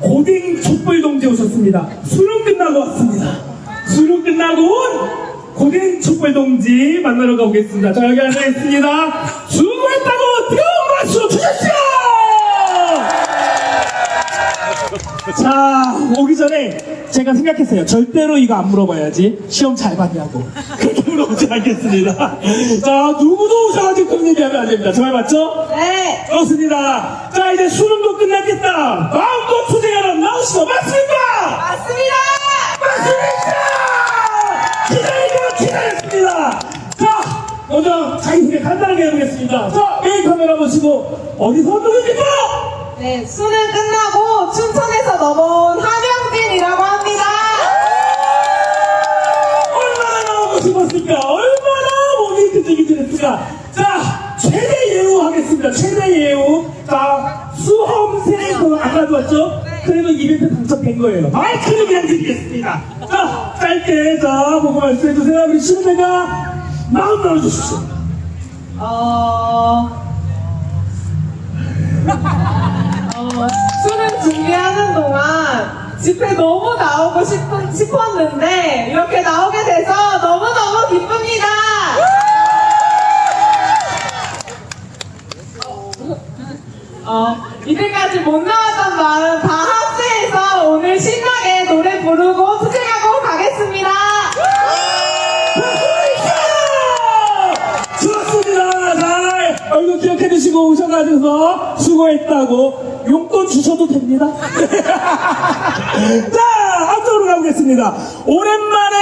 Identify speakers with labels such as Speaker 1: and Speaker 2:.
Speaker 1: 고딩 촛불 동지 오셨습니다. 수능 끝나고 왔습니다. 수능 끝나고 온 고딩 촛불 동지 만나러 가보겠습니다. 자, 여기 앉아 있습니다. 수고했다고 뜨거운 박수 주십시오! 자, 오기 전에 제가 생각했어요. 절대로 이거 안 물어봐야지. 시험 잘 봤냐고. 그렇게 물어보지 않겠습니다. 자, 누구도 그런 얘기하면 안 됩니다. 정말 맞죠?
Speaker 2: 네.
Speaker 1: 그렇습니다. 자, 이제 수능도 끝났겠다. 마음껏 투쟁하러 나오시고, 맞습니까?
Speaker 2: 맞습니다.
Speaker 1: 맞습니다! 기다리고 기다렸습니다. 자, 먼저 자기 소개 간단하게 해보겠습니다. 자, 메인 카메라 보시고, 어디서 누구입니까?
Speaker 2: 네, 수능
Speaker 1: 끝나고 싶었을까? 얼마나 몸이 근질근질했을까? 자, 최대 예우 하겠습니다. 최대 예우. 자, 수험생 그 아까 도 왔죠? 그래도 이벤트 당첨된 거예요. 마이크를 그냥 드리겠습니다. 자, 짧게 자 보고 말씀해주세요. 우리 신우배가 마음 열어주십시오.
Speaker 2: 어... 어, 수능 준비하는 동안 집회 너무 나오고 싶, 싶었는데 이렇게 나오게 돼서 너무너무 기쁩니다. 어, 이때까지 못 나왔던 마음 다 합세해서 오늘 신나게 노래 부르고 투쟁하고 가겠습니다.
Speaker 1: 좋습니다. 잘 얼굴 기억해 두시고 오셔가지고 수고했다고 용돈 주셔도 됩니다. 자, 앞쪽으로 가보겠습니다. 오랜만에